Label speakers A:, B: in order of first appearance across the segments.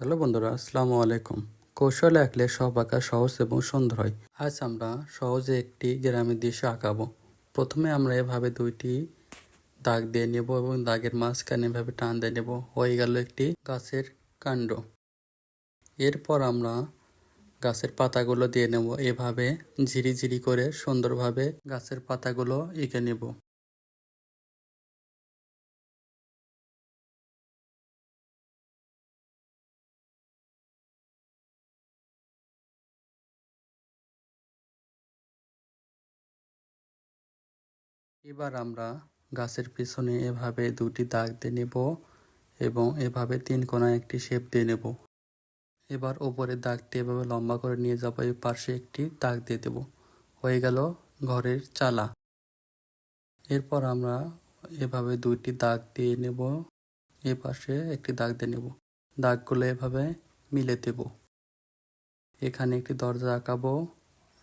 A: Hello বন্ধুরা, আসসালামু আলাইকুম। কৌশল আঁকলে সব আঁকা সহজ এবং সুন্দর হয়। আজ আমরা সহজে একটি গ্রামের দৃশ্য আঁকাবো। প্রথমে আমরা এভাবে দুইটি দাগ দিয়ে নেব এবং দাগের মাঝখানে এভাবে টান দিয়ে নেব। হয়ে গেল একটি গাছের কাণ্ড। এরপর আমরা গাছের পাতাগুলো দিয়ে নেব। এভাবে ঝিরি ঝিরি করে সুন্দরভাবে গাছের পাতাগুলো এঁকে নেব। এবার আমরা গাছের পিছনে এভাবে দুটি দাগ দিয়ে নেব এবং এভাবে তিন কোণায় একটি শেপ দিয়ে নেব। এবার ওপরের দাগটি এভাবে লম্বা করে নিয়ে যাব, এই পাশে একটি দাগ দিয়ে দেব। হয়ে গেল ঘরের চালা। এরপর আমরা এভাবে দুইটি দাগ দিয়ে নেব, এ পাশে একটি দাগ দিয়ে নেব। দাগগুলো এভাবে মিলে দেব। এখানে একটি দরজা আঁকাবো,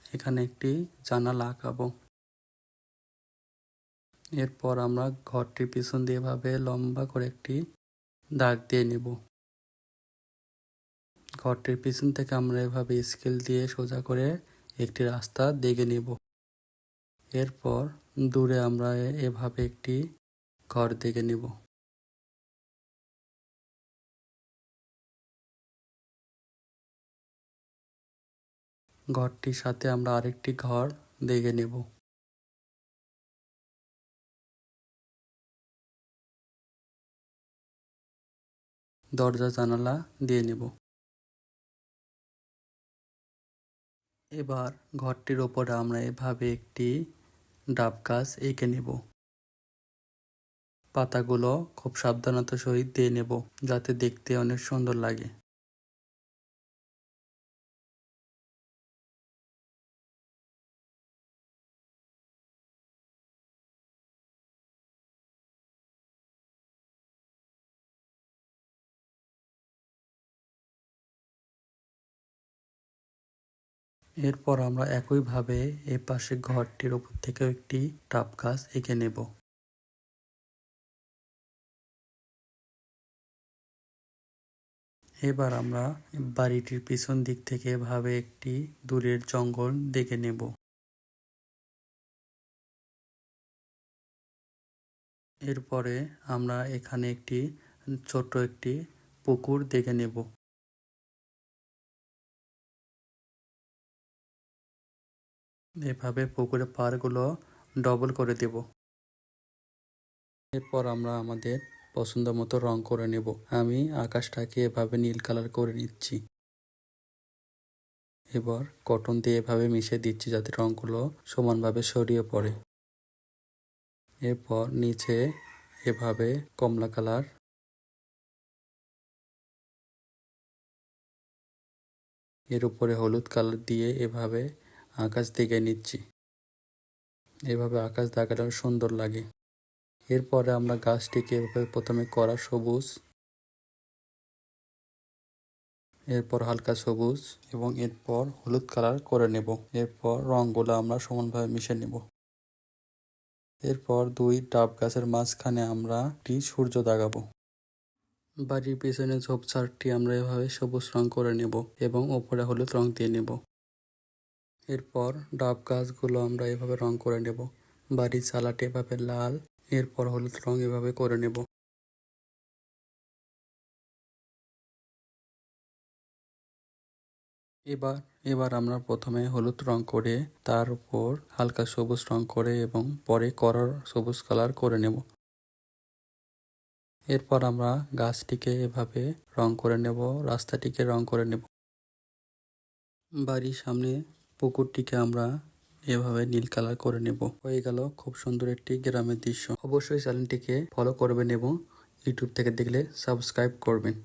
A: এখানে একটি জানালা আঁকাবো। এরপর আমরা ঘরটির পিছন দিয়ে এভাবে লম্বা করে একটি দাগ দিয়ে নেব। ঘরটির পিছন থেকে আমরা এভাবে স্কেল দিয়ে সোজা করে একটি রাস্তা দেখে নেব। এরপর দূরে আমরা এভাবে একটি ঘর দেখে নেব। ঘরটির সাথে আমরা আরেকটি ঘর দেখে নেব। দরজা জানালা দিয়ে নেব। এবার ঘরটির ওপরে আমরা এভাবে একটি ডাব গাছ এঁকে নেব। পাতাগুলো খুব সাবধানতার সহিত দিয়ে নেব, যাতে দেখতে অনেক সুন্দর লাগে। এরপর আমরা একইভাবে এ পাশে ঘরটির উপর থেকেও একটি টাপ গাছ এঁকে নেব। এবার আমরা বাড়িটির পিছন দিক থেকে এভাবে একটি দূরের জঙ্গল দেখে নেব। এরপরে আমরা এখানে একটি ছোট একটি পুকুর দেখে নেব। এভাবে পুকুরের পাড়গুলো ডবল করে দেব। এরপর আমরা আমাদের পছন্দ মতো রং করে নেব। আমি আকাশটাকে এভাবে নীল কালার করে নিচ্ছি। এবার কটন দিয়ে এভাবে মিশিয়ে দিচ্ছি যাতে রঙগুলো সমানভাবে সরিয়ে পড়ে। এরপর নিচে এভাবে কমলা কালারের উপরে হলুদ কালার দিয়ে এভাবে আকাশ দেখে নিচ্ছি। এভাবে আকাশ দেখাটা সুন্দর লাগে। এরপরে আমরা গাছটিকে এভাবে প্রথমে করা সবুজ। এরপর হালকা সবুজ এবং এরপর হলুদ কালার করে নেব। এরপর রঙগুলো আমরা সমানভাবে মিশে নেব। এরপর দুই ডাব গাছের মাঝখানে আমরা একটি সূর্য দাগাবো। বাড়ির পিছনে ঝোপঝাড়টি আমরা এভাবে সবুজ রং করে নেব এবং ওপরে হলুদ রং দিয়ে নেব। এরপর ডাব গাছগুলো আমরা এভাবে রং করে নেব। বাড়ির চালাটি এভাবে লাল, এরপর হলুদ রং এভাবে করে নেব। এবার এবার আমরা প্রথমে হলুদ রং করে, তার উপর হালকা সবুজ রং করে এবং পরে করার সবুজ কালার করে নেব। এরপর আমরা গাছটিকে এভাবে রং করে নেব, রাস্তাটিকে রং করে নেব। বাড়ির সামনে পুকুরটিকে আমরা এভাবে নীল কালার করে নেব। হয়ে গেল খুব সুন্দর একটি গ্রামের দৃশ্য। অবশ্যই চ্যানেলটিকে ফলো করবেন এবং ইউটিউব থেকে দেখলে সাবস্ক্রাইব করবেন।